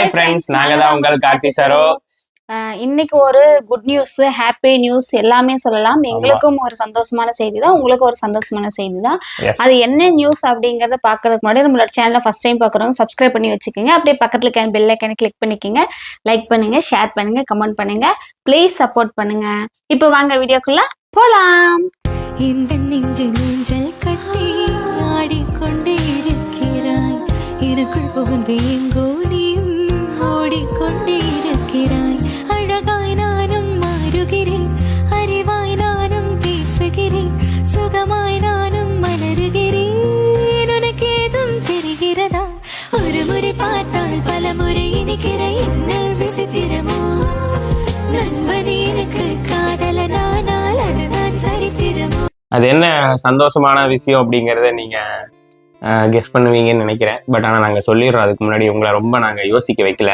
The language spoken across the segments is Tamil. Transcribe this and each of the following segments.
ஹாய் ஃப்ரெண்ட்ஸ் நாங்க தான் உங்கள் கார்த்தி சரோ. இன்னைக்கு ஒரு குட் நியூஸ் ஹாப்பி நியூஸ் எல்லாமே சொல்லலாம். எங்களுக்கும் ஒரு சந்தோஷமான செய்தி தான் உங்களுக்கும் ஒரு சந்தோஷமான செய்தி தான் அது என்ன நியூஸ் அப்படிங்கறத பாக்குறதுக்கு முன்னாடி நம்மளோட சேனலை ஃபர்ஸ்ட் டைம் பாக்குறவங்க சப்ஸ்கிரைப் பண்ணி வச்சுக்கோங்க. அப்படியே பக்கத்துல இருக்க பெல் ஐக்கான கிளிக் பண்ணிக்கோங்க. லைக் பண்ணுங்க ஷேர் பண்ணுங்க கமெண்ட் பண்ணுங்க. ப்ளீஸ் சப்போர்ட் பண்ணுங்க. இப்போ வாங்க வீடியோக்குள்ள போலாம். இந்த நெஞ்சு நெஞ்சல் கட்டி ஆடிக்கொண்டே இருக்கிறாய். எனக்குள் புகுந்து எங்கோ நினைக்கிற என்ன விசித்திரமோ நண்பனே எனக்கு காதலனானால் அதுதான் சரித்திரமோ? அது என்ன சந்தோஷமான விஷயம் அப்படிங்கிறத நீங்கள் கெஸ் பண்ணுவீங்கன்னு நினைக்கிறேன். பட் ஆனால் நாங்கள் சொல்லிடுறோம் அதுக்கு முன்னாடி உங்களை ரொம்ப நாங்கள் யோசிக்க வைக்கல.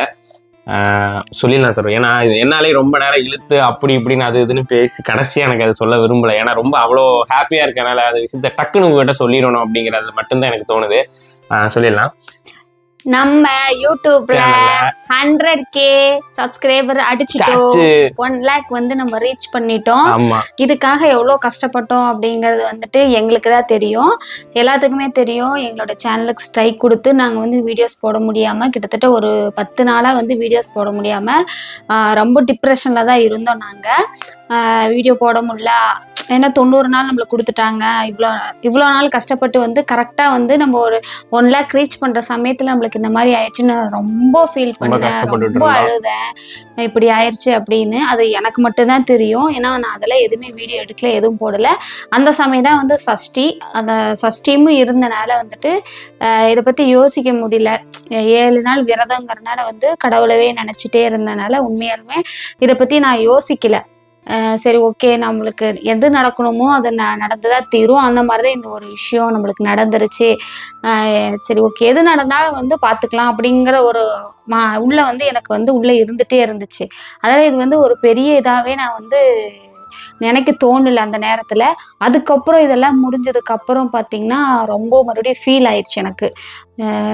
சொல்லிடலாம் சொல்கிறோம் ஏன்னா இது என்னாலே ரொம்ப நேரம் இழுத்து அப்படி இப்படின்னு அது இதுன்னு பேசி கடைசியாக எனக்கு அது சொல்ல விரும்பலை. ஏன்னா ரொம்ப அவ்வளோ ஹாப்பியாக இருக்கனால அந்த விஷயத்த டக்குன்னு உங்ககிட்ட சொல்லிடணும் அப்படிங்கிறது மட்டும்தான் எனக்கு தோணுது. சொல்லிடலாம். நம்ம யூடியூப்ல ஹண்ட்ரட் கே சப்ஸ்கிரைபர் அடிச்சிட்டோம். டச்சு ஒன் லேக் வந்து நம்ம ரீச் பண்ணிட்டோம். இதுக்காக எவ்வளோ கஷ்டப்பட்டோம் அப்படிங்கிறது வந்துட்டு எங்களுக்கு தான் தெரியும். எல்லாத்துக்குமே தெரியும். எங்களோட சேனலுக்கு ஸ்ட்ரைக் கொடுத்து நாங்கள் வந்து வீடியோஸ் போட முடியாமல் கிட்டத்தட்ட ஒரு பத்து நாளாக வந்து வீடியோஸ் போட முடியாமல் ரொம்ப டிப்ரெஷனில் தான் இருந்தோம் நாங்கள் வீடியோ போட முடியல. ஏன்னா தொண்ணூறு நாள் நம்மளுக்கு கொடுத்துட்டாங்க. இவ்வளோ இவ்வளோ நாள் கஷ்டப்பட்டு வந்து கரெக்டாக வந்து நம்ம ஒரு ஒன் லேக் ரீச் பண்ணுற சமயத்தில் நம்மளுக்கு இந்த மாதிரி ஆயிடுச்சுன்னு ரொம்ப ஃபீல் பண்ணேன் ரொம்ப. அழுதேன். இப்படி ஆயிடுச்சு அப்படின்னு. அது எனக்கு மட்டும்தான் தெரியும். ஏன்னா நான் அதெல்லாம் எதுவுமே வீடியோ எடுக்கல எதுவும் போடல. அந்த சமயம் தான் வந்து சஷ்டி. அந்த சஷ்டியும் இருந்தனால வந்துட்டு இதை பத்தி யோசிக்க முடியல. ஏழு நாள் விரதங்கிறனால வந்து கடவுளவே நினைச்சிட்டே இருந்தனால உண்மையாலுமே இதை பத்தி நான் யோசிக்கல. சரி ஓகே நம்மளுக்கு எது நடக்கணுமோ அது ந நடந்துதான் தீரும். அந்த மாதிரி தான் இந்த ஒரு விஷயம் நம்மளுக்கு நடந்துருச்சு. சரி ஓகே எது நடந்தாலும் வந்து பார்த்துக்கலாம் அப்படிங்கிற ஒரு மா உள்ள வந்து எனக்கு வந்து உள்ளே இருந்துகிட்டே இருந்துச்சு. அதாவது இது வந்து ஒரு பெரிய இதாகவே நான் வந்து நினைக்க தோணல அந்த நேரத்துல. அதுக்கப்புறம் இதெல்லாம் முடிஞ்சதுக்கு அப்புறம் பாத்தீங்கன்னா ரொம்ப மறுபடியும் ஃபீல் ஆயிடுச்சு எனக்கு.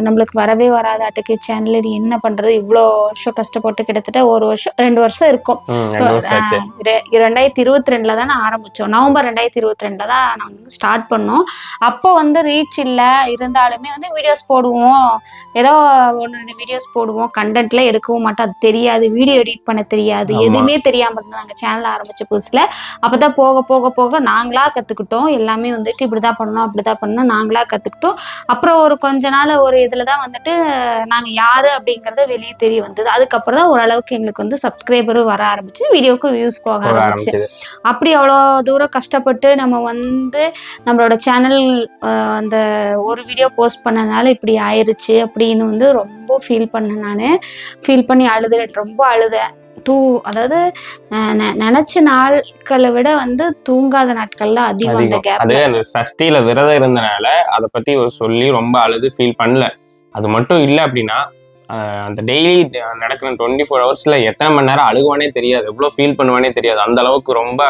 நம்மளுக்கு வரவே வராதாட்டுக்கு சேனல் இது என்ன பண்றது? இவ்வளோ வருஷம் கஷ்டப்பட்டு கிட்டத்தட்ட ஒரு வருஷம் ரெண்டு வருஷம் இருக்கும். ரெண்டாயிரத்தி இருபத்தி ரெண்டுல தான் நான் ஆரம்பிச்சோம். நவம்பர் ரெண்டாயிரத்தி இருபத்தி ரெண்டுல தான் நான் வந்து ஸ்டார்ட் பண்ணோம். அப்போ வந்து ரீச் இல்லை. இருந்தாலுமே வந்து வீடியோஸ் போடுவோம். ஏதோ ஒன்று ரெண்டு வீடியோஸ் போடுவோம். கண்டென்ட்ல எடுக்கவும் மாட்டோம். அது தெரியாது. வீடியோ எடிட் பண்ண தெரியாது. எதுவுமே தெரியாம இருந்தாங்க நாங்கள் சேனல் ஆரம்பிச்ச புதுசுல. அப்பதான் போக போக போக நாங்களா கத்துக்கிட்டோம். எல்லாமே வந்துட்டு இப்படிதான் பண்ணணும் அப்படிதான் பண்ணணும் நாங்களா கத்துக்கிட்டோம். அப்புறம் ஒரு கொஞ்ச நாள் ஒரு இதுல தான் வந்துட்டு நாங்க யாரு அப்படிங்கறது வெளியே தெரிய வந்தது. அதுக்கப்புறம் தான் ஓரளவுக்கு எங்களுக்கு வந்து சப்ஸ்கிரைபரும் வர ஆரம்பிச்சு வீடியோக்கு வியூஸ் போக ஆரம்பிச்சு. அப்படி அவ்வளோ தூரம் கஷ்டப்பட்டு நம்ம வந்து நம்மளோட சேனல் அந்த ஒரு வீடியோ போஸ்ட் பண்ணனால இப்படி ஆயிருச்சு அப்படின்னு வந்து ரொம்ப ஃபீல் பண்ணேன் நான். ஃபீல் பண்ணி அழுது ரொம்ப அழுதேன். தூ அதாவது நினைச்ச நாட்களை விட வந்து தூங்காத நாட்கள் தான் அதிகம் அந்த கேப் அது சஷ்டியில விரதம் இருந்தனால அதை பத்தி சொல்லி ரொம்ப அழுது ஃபீல் பண்ணல. அது மட்டும் இல்லை அப்படின்னா அந்த டெய்லி நடக்கிற டுவெண்ட்டி ஃபோர் ஹவர்ஸ்ல எத்தனை மணி நேரம் அழுகுவானே தெரியாது. எவ்வளோ ஃபீல் பண்ணுவானே தெரியாது. அந்த அளவுக்கு ரொம்ப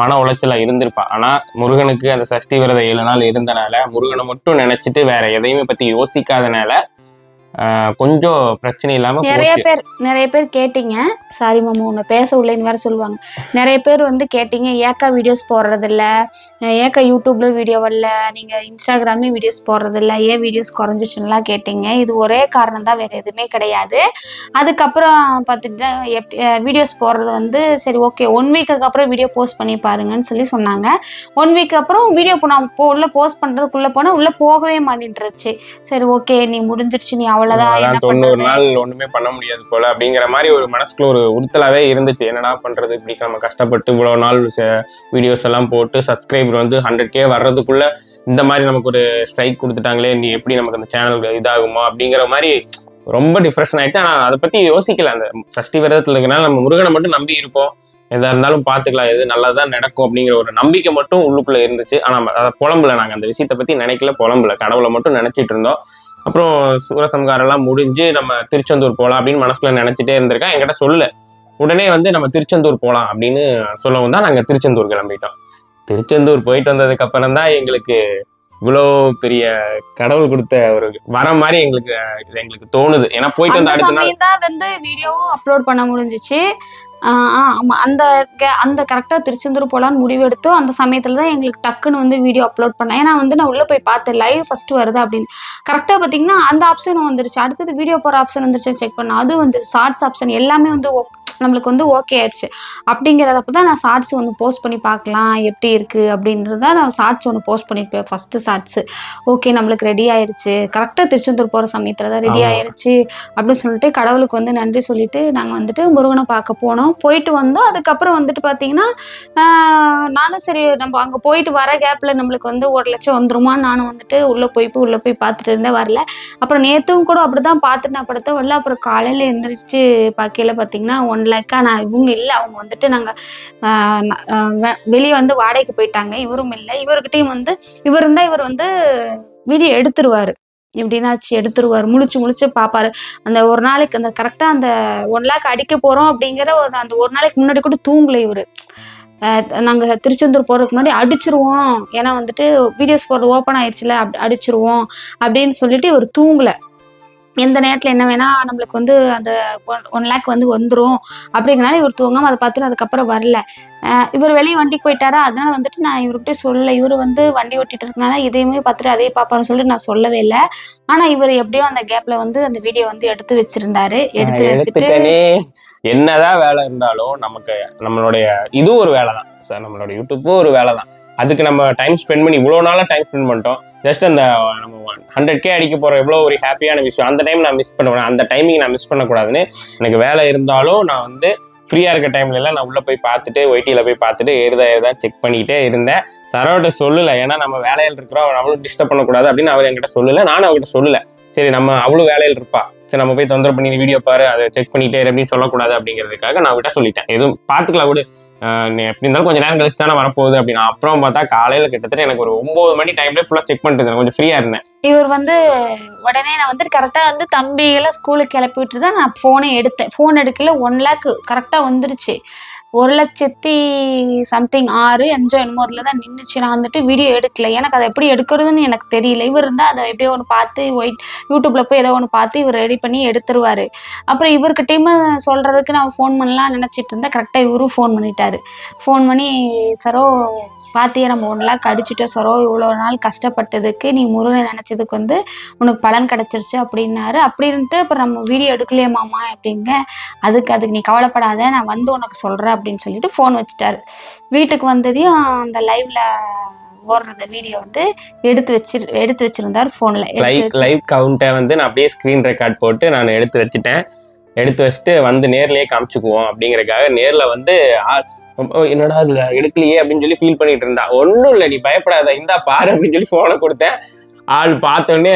மன உளைச்சல இருந்திருப்பான் ஆனா முருகனுக்கு அந்த சஷ்டி விரதம் ஏழு நாள் இருந்தனால முருகனை மட்டும் நினைச்சிட்டு வேற எதையுமே பத்தி யோசிக்காதனால கொஞ்சம் பிரச்சனை இல்லாம நிறைய பேர் நிறைய பேர் கேட்டீங்க. சாரி மாமா உன்னை பேச உள்ளேன்னு வேற சொல்லுவாங்க. நிறைய பேர் வந்து கேட்டீங்க ஏக்கா வீடியோஸ் போடுறதில்ல? ஏக்கா யூடியூப்ல வீடியோ வரல? நீங்க இன்ஸ்டாகிராம்லயும் வீடியோஸ் போடுறதில்ல? ஏன் வீடியோஸ் குறைஞ்சிச்சுன்னுலாம் கேட்டீங்க. இது ஒரே காரணம் தான் வேற எதுவுமே கிடையாது. அதுக்கப்புறம் பார்த்துட்டு எப்படி வீடியோஸ் போடுறது வந்து சரி ஓகே ஒன் வீக்குக்கு அப்புறம் வீடியோ போஸ்ட் பண்ணி பாருங்கன்னு சொல்லி சொன்னாங்க. ஒன் வீக் அப்புறம் வீடியோ நான் உள்ள போஸ்ட் பண்றதுக்குள்ள போனா உள்ள போகவே மாட்டேன்ருச்சு சரி ஓகே நீ முடிஞ்சிருச்சு நீ அவ்வளவுதான் தொண்ணூறு நாள் ஒண்ணுமே பண்ண முடியாது போல அப்படிங்கிற மாதிரி ஒரு மனசுக்குள்ள ஒரு உறுத்தலாவே இருந்துச்சு. என்னடா பண்றது? இப்படி நம்ம கஷ்டப்பட்டு இவ்வளவு நாள் வீடியோஸ் எல்லாம் போட்டு சப்ஸ்கிரைபர் வந்து ஹண்ட்ரட் கே வர்றதுக்குள்ள இந்த மாதிரி நமக்கு ஒரு ஸ்ட்ரைக் கொடுத்துட்டாங்களே நீ எப்படி நமக்கு அந்த சேனல் இதாகுமோ? அப்படிங்கிற மாதிரி ரொம்ப டிப்ரெஷன் ஆயிட்டு ஆனா அதை பத்தி யோசிக்கல. அந்த சஷ்டி விரதத்துல இருக்கனால நம்ம முருகனை மட்டும் நம்பி இருப்போம். எதா இருந்தாலும் பார்த்துக்கலாம். எது நல்லதான் நடக்கும் அப்படிங்கிற ஒரு நம்பிக்கை மட்டும் உள்ளுக்குள்ள இருந்துச்சு. ஆனா அதை புலம்புல நாங்க. அந்த விஷயத்தை பத்தி நினைக்கல புலம்புல. கடவுளை மட்டும் நினைச்சிட்டு இருந்தோம். அப்புறம் சூரசம்காரம் எல்லாம் முடிஞ்சு நம்ம திருச்செந்தூர் போகலாம் அப்படின்னு மனசுக்குள்ள நினைச்சிட்டே இருந்திருக்கேன். என்கிட்ட சொல்லல. உடனே வந்து நம்ம திருச்செந்தூர் போகலாம் அப்படின்னு சொல்லவும் தான் நாங்கள் திருச்செந்தூர் கிளம்பிட்டோம். திருச்செந்தூர் போயிட்டு வந்ததுக்கு அப்புறம் தான் எங்களுக்கு இவ்வளோ பெரிய கடவுள் கொடுத்த ஒரு வரம் மாதிரி எங்களுக்கு இது எங்களுக்கு தோணுது. ஏன்னா போயிட்டு வந்த அடுத்த நாள் வந்து வீடியோவும் அப்லோட் பண்ண முடிஞ்சிச்சு. ஆமாம் அந்த கே- அந்த கரெக்டாக திருச்செந்தூர் போகலான்னு முடிவெடுத்தோம் அந்த சமயத்தில் தான் எங்களுக்கு டக்குன்னு வந்து வீடியோ அப்லோட் பண்ணேன். ஏன்னா வந்து நான் உள்ளே போய் பார்த்தேன். லைவ் ஃபஸ்ட்டு வருது அப்படின்னு. கரெக்டாக பார்த்தீங்கன்னா அந்த ஆப்ஷன் வந்துருச்சு. அடுத்தது வீடியோ போகிற ஆப்ஷன் வந்துருச்சு செக் பண்ணேன். அது வந்து ஷார்ட்ஸ் ஆப்ஷன் எல்லாமே வந்து ok- நம்மளுக்கு வந்து ஓகே ஆயிடுச்சு. அப்படிங்கிறதப்ப தான் நான் ஷார்ட்ஸ் ஒன்று போஸ்ட் பண்ணி பார்க்கலாம் எப்படி இருக்கு அப்படின்றது தான் நான் ஷார்ட்ஸ் ஒன்று போஸ்ட் பண்ணியிருப்பேன் ஃபர்ஸ்ட் ஷார்ட்ஸ் ஓகே நம்மளுக்கு ரெடி ஆயிருச்சு. கரெக்டாக திருச்செந்தூர் போகிற சமயத்தில் தான் ரெடி ஆமா. ஆயிருச்சு அப்படின்னு சொல்லிட்டு கடவுளுக்கு வந்து நன்றி சொல்லிட்டு நாங்கள் வந்துட்டு முருகனை பார்க்க போனோம். போயிட்டு வந்தோம். அதுக்கப்புறம் வந்துட்டு பார்த்தீங்கன்னா நானும் சரி நம்ம அங்கே போயிட்டு வர கேப்பில் நம்மளுக்கு வந்து ஒரு லட்சம் வந்துருமான்னு நானும் வந்துட்டு உள்ளே போய் போய் உள்ளே போய் பார்த்துட்டு இருந்தேன் வரல. அப்புறம் நேற்றும் கூட அப்படி தான் பார்த்துட்டு நான் படுத்த வரல அப்புறம் காலையில் எந்திரிச்சு பார்க்கையில பார்த்தீங்கன்னா ஒன் லேக்கா ஆனால் இவங்க இல்லை. அவங்க வந்துட்டு நாங்கள் வெளியே வந்து வாடகைக்கு போயிட்டாங்க. இவரும் இல்லை. இவர்கிட்டையும் வந்து இவர் இருந்தால் இவர் வந்து வீடியோ எடுத்துருவார். எப்படின்னாச்சு எடுத்துருவார். முழிச்சு முழிச்சு பார்ப்பாரு அந்த ஒரு நாளைக்கு அந்த கரெக்டாக அந்த ஒன் லேக் அடிக்க போகிறோம் அப்படிங்கிற ஒரு அந்த ஒரு நாளைக்கு முன்னாடி கூட தூங்கலை இவர். நாங்கள் திருச்செந்தூர் போகிறதுக்கு முன்னாடி அடிச்சிருவோம். ஏன்னா வந்துட்டு வீடியோஸ் போடுறது ஓப்பன் ஆயிடுச்சுல அப்படி அடிச்சிருவோம் அப்படின்னு சொல்லிட்டு இவர் தூங்கலை. எந்த நேரத்தில் என்ன வேணா நம்மளுக்கு வந்து அந்த ஒன் ஒன் லேக் வந்து வந்துடும் அப்படிங்கிறனால இவர் தூங்காம அதை பார்த்துட்டு அதுக்கப்புறம் வரல. இவர் வெளியே வண்டிக்கு போயிட்டாரா? அதனால வந்துட்டு நான் இவர்கிட்ட சொல்லல. இவர் வந்து வண்டி ஓட்டிட்டு இருக்கனால இதையுமே பார்த்துட்டு அதே பார்ப்பாருன்னு சொல்லிட்டு நான் சொல்லவே இல்லை. ஆனா இவர் எப்படியோ அந்த கேப்ல வந்து அந்த வீடியோ வந்து எடுத்து வச்சிருந்தாரு. எடுத்து வச்சுட்டு என்னதான் வேலை இருந்தாலும் நமக்கு நம்மளுடைய இதுவும் ஒரு வேலை தான் சார் நம்மளோட யூடியூப்பும் ஒரு வேலை தான் அதுக்கு நம்ம டைம் ஸ்பெண்ட் பண்ணி இவ்வளோ நாளாக டைம் ஸ்பெண்ட் பண்ணிட்டோம். ஜஸ்ட் அந்த நம்ம ஹண்ட்ரட் கே அடிக்க போகிற எவ்வளோ ஒரு ஹாப்பியான விஷயம் அந்த டைம் நான் மிஸ் பண்ணுவேன் அந்த டைமிங் நான் மிஸ் பண்ணக்கூடாதுன்னு எனக்கு வேலை இருந்தாலும் நான் வந்து ஃப்ரீயாக இருக்க டைம்லலாம் நான் உள்ளே போய் பார்த்துட்டு ஒய்டியில் போய் பார்த்துட்டு ஏறுதா ஏறுதா செக் பண்ணிக்கிட்டே இருந்தேன். சரோட சொல்லலை. ஏன்னா நம்ம வேலையில் இருக்கிறோம். அவளும் டிஸ்டர்ப் பண்ணக்கூடாது அப்படின்னு அவர் என்கிட்ட சொல்லலை. நானும் அவர்கிட்ட சொல்லலை. சரி நம்ம அவ்வளோ வேலையில் இருப்பா. சரி நம்ம போய் தொந்தரவு பண்ணி வீடியோ பாரு அதை செக் பண்ணிட்டே அப்படின்னு சொல்லக்கூடாது அப்படிங்கிறதுக்காக நான் விட்ட சொல்லிட்டேன். எதுவும் பார்த்துக்கலாம் விடு. நீ எப்படி இருந்தாலும் கொஞ்சம் நேரம் கழிச்சு தானே வரப்போகுது அப்படின்னு. அப்புறம் பார்த்தா காலையில் கிட்டத்தட்ட எனக்கு ஒரு ஒன்பது மணி டைம்ல ஃபுல்லாக செக் பண்ணிட்டு இருந்தேன். கொஞ்சம் ஃப்ரீயாக இருந்தேன். இவர் வந்து உடனே நான் வந்துட்டு கரெக்டாக வந்து தம்பிகளை ஸ்கூலுக்கு கிளப்பி விட்டு தான் நான் ஃபோனை எடுத்தேன். ஃபோன் எடுக்கல ஒன் லேக் கரெக்டாக வந்துருச்சு. ஒரு லட்சத்தி சம்திங் ஆறு அஞ்சோ என்னமோ அதில் தான் நின்றுச்சு நான் வந்துட்டு வீடியோ எடுக்கல. எனக்கு அதை எப்படி எடுக்கிறதுன்னு எனக்கு தெரியல. இவர் இருந்தால் அதை எப்படியோ ஒன்று பார்த்து ஒயிட் யூடியூப்பில் போய் ஏதோ ஒன்று பார்த்து இவர் ரெடி பண்ணி எடுத்துருவார். அப்புறம் இவர்கிட்டையுமே சொல்கிறதுக்கு நான் ஃபோன் பண்ணலாம் நினச்சிட்டு இருந்தேன். கரெக்டாக இவரும் ஃபோன் பண்ணிட்டாரு. ஃபோன் பண்ணி சரோ பாத்தியா நம்ம ஒன் லேக் அடிச்சுட்டோம் சரோ இவ்வளோ நாள் கஷ்டப்பட்டதுக்கு நீ முருகனை நினச்சதுக்கு வந்து உனக்கு பலன் கிடச்சிருச்சு அப்படின்னாரு. அப்படின்ட்டு அப்புறம் நம்ம வீடியோ எடுக்கலையே மாமா அப்படிங்க. அதுக்கு அதுக்கு நீ கவலைப்படாத நான் வந்து உனக்கு சொல்கிறேன் அப்படின்னு சொல்லிட்டு ஃபோன் வச்சுட்டாரு. வீட்டுக்கு வந்ததையும் அந்த லைவ்ல ஓடுறத வீடியோ வந்து எடுத்து வச்சு எடுத்து வச்சிருந்தாரு ஃபோனில் லைவ் கவுண்ட்டை வந்து நான் அப்படியே ஸ்க்ரீன் ரெக்கார்ட் போட்டு நான் எடுத்து வச்சுட்டேன். எடுத்து வச்சுட்டு வந்து நேர்லயே காமிச்சுக்குவோம் அப்படிங்கறக்காக நேர்ல வந்து என்னடா இதுல எடுக்கலையே அப்படின்னு சொல்லி ஃபீல் பண்ணிட்டு இருந்தா. ஒன்றும் இல்லை நீ பயப்படாத. இந்தா பாரு அப்படின்னு சொல்லி ஃபோனை கொடுத்தேன். ஆள் பார்த்தோன்னே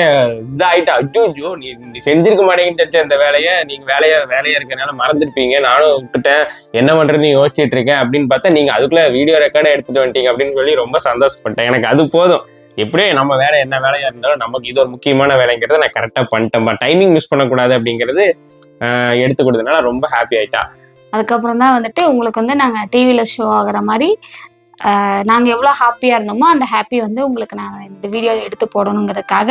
இதாகிட்டா அஜோ நீ நீ செஞ்சிருக்க மாட்டேங்கிட்டு அந்த வேலையை. நீங்கள் வேலையை வேலையாக இருக்கிறனால மறந்துருப்பீங்க. நானும் விட்டுட்டேன். என்ன பண்ணுறேன்னு யோசிச்சுட்டு இருக்கேன் அப்படின்னு பார்த்தா நீங்கள் அதுக்குள்ளே வீடியோ ரெக்கார்டை எடுத்துகிட்டு வந்துட்டீங்க அப்படின்னு சொல்லி ரொம்ப சந்தோஷப்பட்டேன். எனக்கு அது போதும். எப்படியே நம்ம வேலை என்ன வேலையா இருந்தாலும் நமக்கு இது ஒரு முக்கியமான வேலைங்கிறத நான் கரெக்டாக பண்ணிட்டேன் டைமிங் மிஸ் பண்ணக்கூடாது அப்படிங்கிறது எடுத்து கொடுத்ததுனால ரொம்ப ஹாப்பி ஆயிட்டா. அதுக்கப்புறம் தான் வந்துட்டு உங்களுக்கு வந்து நாங்கள் டிவியில் ஷோ ஆகுற மாதிரி நாங்கள் எவ்வளோ ஹாப்பியாக இருந்தோமோ அந்த ஹாப்பி வந்து உங்களுக்கு நான் இந்த வீடியோவில் எடுத்து போடணுங்கிறதுக்காக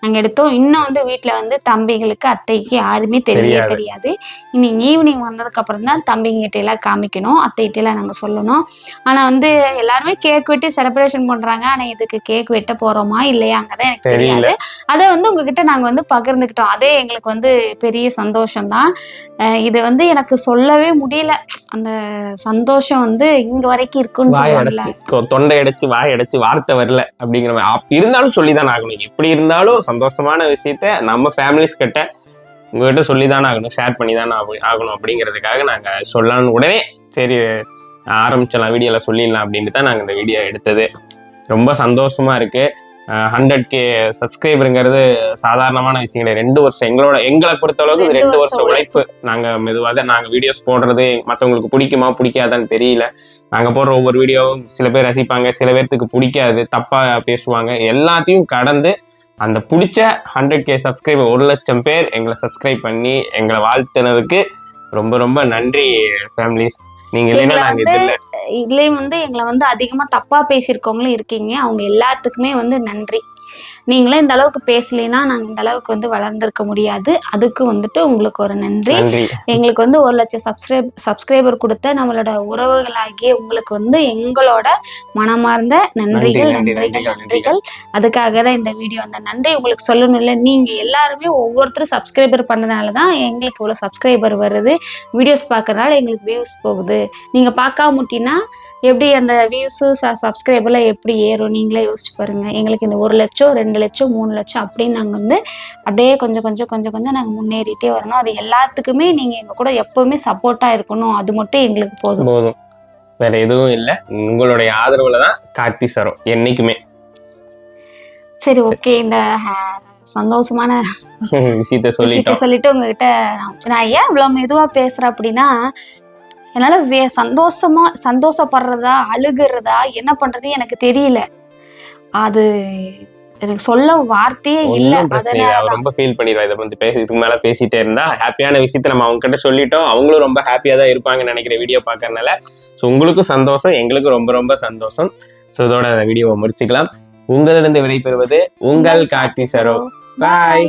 நாங்கள் எடுத்தோம். இன்னும் வந்து வீட்டில் வந்து தம்பிங்களுக்கு அத்தைக்கு யாருமே தெரியவே தெரியாது. இன்னைக்கு ஈவினிங் வந்ததுக்கப்புறம் தான் தம்பிங்கிட்ட எல்லாம் காமிக்கணும். அத்தைகிட்ட எல்லாம் நாங்கள் சொல்லணும். ஆனால் வந்து எல்லாருமே கேக் வெட்டி செலிப்ரேஷன் பண்ணுறாங்க ஆனால் இதுக்கு கேக் வெட்ட போகிறோமா இல்லையாங்கிறத எனக்கு. தெரியாது. அதை வந்து உங்ககிட்ட நாங்கள் வந்து பகிர்ந்துக்கிட்டோம். அதே எங்களுக்கு வந்து பெரிய சந்தோஷம்தான். அஹ் இது வந்து எனக்கு சொல்லவே முடியல. அந்த சந்தோஷம் வந்து இங்க வரைக்கும் இருக்குன்னு வாய் அடைச்சு தொண்டை அடைச்சு வாய் அடைச்சு வார்த்தை வரல அப்படிங்கிற மாதிரி. இருந்தாலும் சொல்லிதான் ஆகணும். எப்படி இருந்தாலும் சந்தோஷமான விஷயத்த நம்ம ஃபேமிலிஸ் கிட்ட உங்ககிட்ட சொல்லிதான் ஆகணும். ஷேர் பண்ணி தானே ஆகணும் அப்படிங்கிறதுக்காக நாங்க சொல்லலாம்னு உடனே சரி ஆரம்பிச்சிடலாம் வீடியோல சொல்லிடலாம் அப்படின்ட்டு தான் நாங்க இந்த வீடியோ எடுத்தது. ரொம்ப சந்தோஷமா இருக்கு. ஹண்ட்ரட் கே சப்ஸ்கிரைபருங்கிறது சாதாரணமான விஷயம் கிடையாது ரெண்டு வருஷம் எங்களோட எங்களை பொறுத்த அளவுக்கு இது ரெண்டு வருஷம் உழைப்பு. நாங்க மெதுவாக தான் நாங்க வீடியோஸ் போடுறது மற்றவங்களுக்கு பிடிக்குமா பிடிக்காதான்னு தெரியல. நாங்க போடுற ஒவ்வொரு வீடியோவும் சில பேர் ரசிப்பாங்க சில பேர்த்துக்கு பிடிக்காது தப்பா பேசுவாங்க. எல்லாத்தையும் கடந்து அந்த பிடிச்ச ஹண்ட்ரட் கே சப்ஸ்கிரைபர் ஒரு லட்சம் பேர் எங்களை சப்ஸ்கிரைப் பண்ணி எங்களை வாழ்த்துனதுக்கு ரொம்ப ரொம்ப நன்றி ஃபேமிலிஸ் நீங்க இல்லைன்னா எங்களை நாங்க வந்து இது இல்ல. இதுலேயும் வந்து எங்களை வந்து அதிகமாக தப்பாக பேசியிருக்கவங்களும் இருக்கீங்க. அவங்க எல்லாத்துக்குமே வந்து நன்றி. நீங்களே இந்த அளவுக்கு பேசலைன்னா நாங்க இந்த அளவுக்கு வந்து வளர்ந்திருக்க முடியாது. அதுக்கு வந்துட்டு உங்களுக்கு ஒரு நன்றி. எங்களுக்கு வந்து ஒரு லட்சம் சப்ஸ்கிரைப் சப்ஸ்கிரைபர் கொடுத்த நம்மளோட உறவுகளாகிய உங்களுக்கு வந்து எங்களோட மனமார்ந்த நன்றிகள் நன்றி, நன்றிகள் நன்றிகள், அதுக்காக தான் இந்த வீடியோ அந்த நன்றி உங்களுக்கு சொல்லணும்ல நீங்க எல்லாருமே ஒவ்வொருத்தரும் சப்ஸ்கிரைபர் பண்ணனால தான் எங்களுக்கு இவ்வளோ சப்ஸ்கிரைபர் வருது. வீடியோஸ் பார்க்கறனால எங்களுக்கு வியூஸ் போகுது. நீங்க பார்க்காம முட்டினா எப்படி அந்த வியூஸு சப்ஸ்கிரைபர்லாம் எப்படி ஏறும்? நீங்களே யோசிச்சு பாருங்க. எங்களுக்கு இந்த ஒரு லட்சம் ரெண்டு லட்சம் மூணு லட்சம் அப்படின்னு நாங்கள் வந்து அப்படியே கொஞ்சம் கொஞ்சம் கொஞ்சம் கொஞ்சம் நாங்கள் முன்னேறிட்டே வரணும். அது எல்லாத்துக்குமே நீங்கள் எங்கள் கூட எப்போவுமே சப்போர்ட்டாக இருக்கணும். அது மட்டும் எங்களுக்கு போதும். போதும். வேற எதுவும் இல்லை. உங்களுடைய ஆதரவுல தான் கார்த்தி சரம் என்னைக்குமே. சரி ஓகே இந்த சந்தோஷமான விஷயத்த சொல்லிட்டோம். சொல்லிட்டு உங்ககிட்ட நான் நான் ஏன் இவ்வளோ மெதுவாக பேசுகிறேன் அப்படின்னா என்னால் வே சந்தோஷமா சந்தோஷப்படுறதா அழுகுறதா என்ன பண்ணுறது எனக்கு தெரியல. அது எனக்கு சொல்ல வார்த்தையே இல்லை. அவர் ரொம்ப ஃபீல் பண்ணிடுவா. இதை வந்து இதுக்கு மேல பேசிட்டே இருந்தா ஹாப்பியான விஷயத்த நம்ம அவங்க கிட்ட சொல்லிட்டோம். அவங்களும் ரொம்ப ஹாப்பியா தான் இருப்பாங்கன்னு நினைக்கிற வீடியோ பார்க்கறதுனால. ஸோ உங்களுக்கும் சந்தோஷம் எங்களுக்கும் ரொம்ப ரொம்ப சந்தோஷம். ஸோ இதோட வீடியோவை முடிச்சுக்கலாம். உங்களிடம் விடைபெறுவது உங்கள் கார்த்தி சரோ. பாய்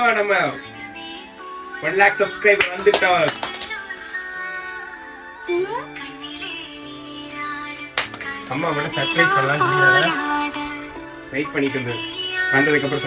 வந்துட்டோம் நம்ம. ஒன் லேக் சப்ஸ்கிரைபர் வந்துட்டோம். அம்மா மட்டும் சர்ப்ரைஸ் பண்ணலாம் வெயிட் பண்ணிட்டு இருந்தது வந்ததுக்கு அப்புறம்